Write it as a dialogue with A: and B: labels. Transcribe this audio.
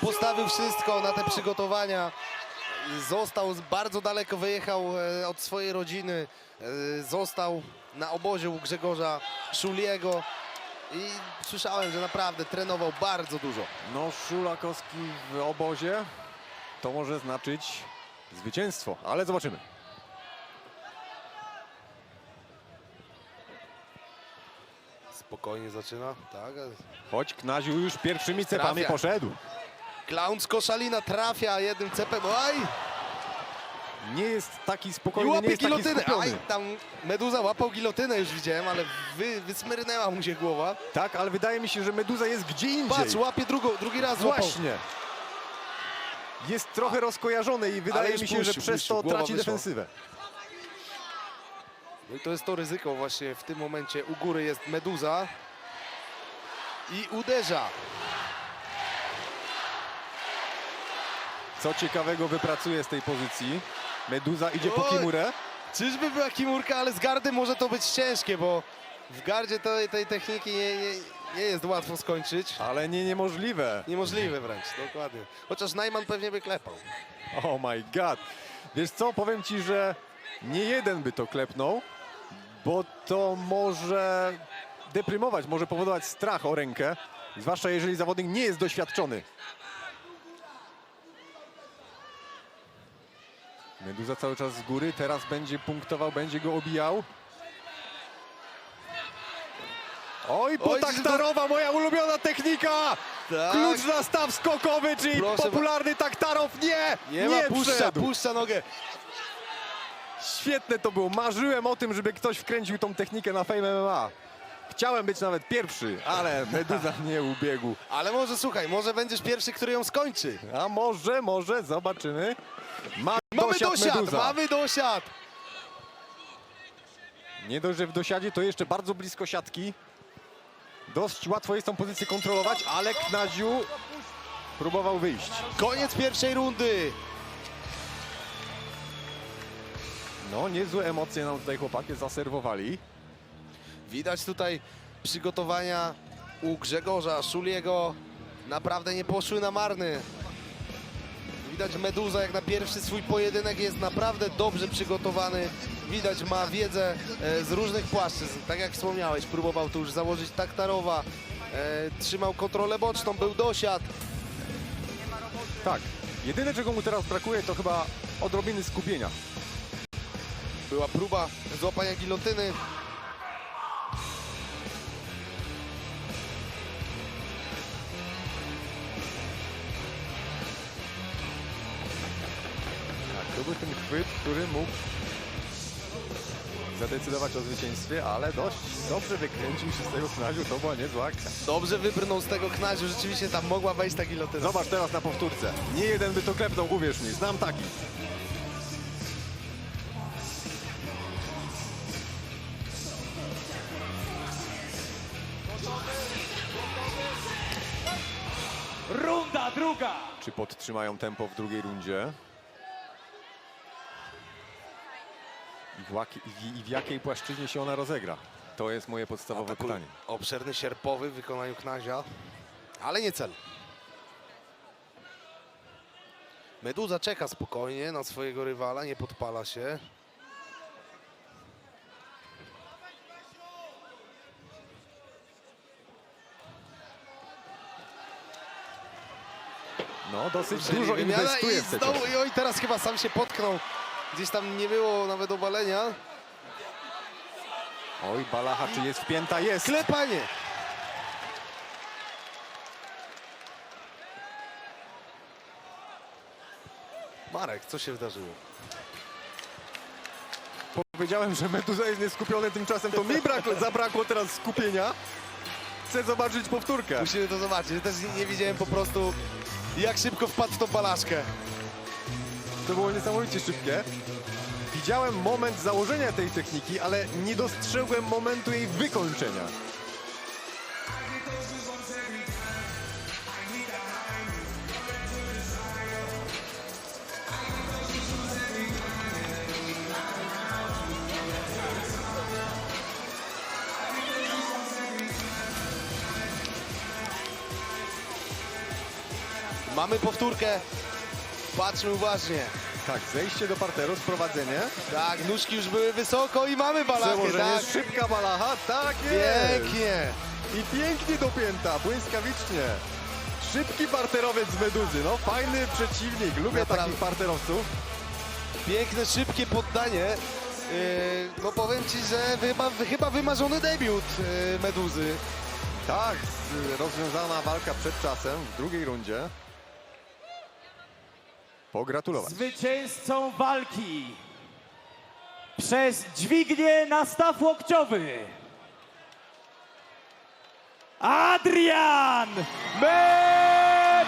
A: postawił wszystko na te przygotowania. Został bardzo daleko, wyjechał e, od swojej rodziny. E, Został na obozie u Grzegorza Szuliego. I słyszałem, że naprawdę trenował bardzo dużo.
B: No, Szulakowski w obozie to może znaczyć zwycięstwo, ale zobaczymy.
A: Spokojnie zaczyna, tak.
B: Choć Knaziu już pierwszymi cepami poszedł.
A: Clown z Koszalina trafia jednym cepem. Oj!
B: Nie jest taki
A: I
B: spokojny, nie
A: łapie
B: jest taki
A: gilotynę. Aj,
B: skupiony.
A: tam Meduza łapał gilotynę, już widziałem, ale wy, wysmyrnęła mu się głowa.
B: Tak, ale wydaje mi się, że Meduza jest gdzie indziej.
A: Patrz, łapie drugą, drugi raz łapał.
B: Właśnie. Jest trochę rozkojarzony i wydaje
A: już
B: mi się,
A: puścił,
B: że przez
A: puścił,
B: to
A: głowa
B: traci
A: wyszła.
B: defensywę.
A: No i to jest to ryzyko właśnie w tym momencie. U góry jest Meduza i uderza.
B: Co ciekawego wypracuje z tej pozycji. Meduza idzie po
A: Oj.
B: Kimurę.
A: Czyżby była kimurka, ale z gardy może to być ciężkie, bo w gardzie tej, tej techniki nie, nie, nie jest łatwo skończyć.
B: Ale nie niemożliwe.
A: Niemożliwe wręcz, dokładnie. Chociaż Najman pewnie by klepał.
B: Oh my god. Wiesz co, powiem ci, że nie jeden by to klepnął, bo to może deprymować, może powodować strach o rękę, zwłaszcza jeżeli zawodnik nie jest doświadczony. Meduza cały czas z góry, teraz będzie punktował, będzie go obijał. Oj, potaktarowa, moja ulubiona technika!
A: Tak.
B: Klucz na staw skokowy, czyli
A: Proszę
B: popularny taktarow. Nie!
A: Nie, ma, puszcza, puszcza nogę.
B: Świetne to było. Marzyłem o tym, żeby ktoś wkręcił tą technikę na Fame MMA. Chciałem być nawet pierwszy, ale Meduza nie ubiegł.
A: Ale może słuchaj, może będziesz pierwszy, który ją skończy.
B: A może, może, zobaczymy. Ma
A: Mamy
B: dosiad
A: dosiad,
B: Meduza.
A: mamy dosiad.
B: Nie dość, że w dosiadzie, to jeszcze bardzo blisko siatki. Dość łatwo jest tą pozycję kontrolować, ale Knaziu próbował wyjść.
A: Koniec pierwszej rundy.
B: No, niezłe emocje nam tutaj chłopaki zaserwowali.
A: Widać tutaj przygotowania u Grzegorza Szuliego. Naprawdę nie poszły na marny. Widać Meduza jak na pierwszy swój pojedynek jest naprawdę dobrze przygotowany. Widać ma wiedzę e, z różnych płaszczyzn. Tak jak wspomniałeś, próbował tu już założyć taktarowa. E, trzymał kontrolę boczną, był dosiad.
B: Tak, jedyne czego mu teraz brakuje to chyba odrobiny skupienia.
A: Była próba złapania gilotyny.
B: To był ten chwyt, który mógł zadecydować o zwycięstwie, ale dość dobrze wykręcił się z tego knaziu, to była niezła akcja.
A: Dobrze wybrnął z tego knaziu. Rzeczywiście tam mogła wejść ta gilotyna.
B: Zobacz teraz na powtórce. Nie jeden by to klepnął, uwierz mi, znam taki.
C: Runda druga.
B: Czy podtrzymają tempo w drugiej rundzie? I w, jakiej płaszczyźnie się ona rozegra? To jest moje podstawowe pytanie.
A: Obszerny sierpowy w wykonaniu Knazia, ale nie cel. Meduza czeka spokojnie na swojego rywala, nie podpala się.
B: No, dosyć
A: Czyli
B: dużo inwestuje
A: i
B: w te
A: znowu,
B: ciosy.
A: i oj, teraz chyba sam się potknął. Gdzieś tam nie było nawet obalenia.
B: Oj, Balacha, czy jest wpięta? Jest!
A: Klepanie! Marek, co się wydarzyło?
B: Powiedziałem, że Meduza jest nieskupiony, tymczasem to mi brakło, zabrakło teraz skupienia. Chcę zobaczyć powtórkę.
A: Musimy to zobaczyć. Ja też nie widziałem po prostu, jak szybko wpadł w tą balaszkę.
B: To było niesamowicie szybkie. Widziałem moment założenia tej techniki, ale nie dostrzegłem momentu jej wykończenia.
A: Mamy powtórkę Patrzmy uważnie.
B: Tak, zejście do parteru, sprowadzenie.
A: Tak, nóżki już były wysoko i mamy balachę, tak.
B: szybka balacha, tak jest!
A: Pięknie.
B: I pięknie dopięta, błyskawicznie. Szybki parterowiec z Meduzy, no fajny przeciwnik, lubię
A: Naprawdę.
B: takich parterowców.
A: Piękne, szybkie poddanie. Yy, no powiem ci, że chyba, chyba wymarzony debiut yy, Meduzy.
B: Tak, rozwiązana walka przed czasem w drugiej rundzie pogratulować.
C: Zwycięzcą walki przez dźwignię na staw łokciowy Adrian Meduza!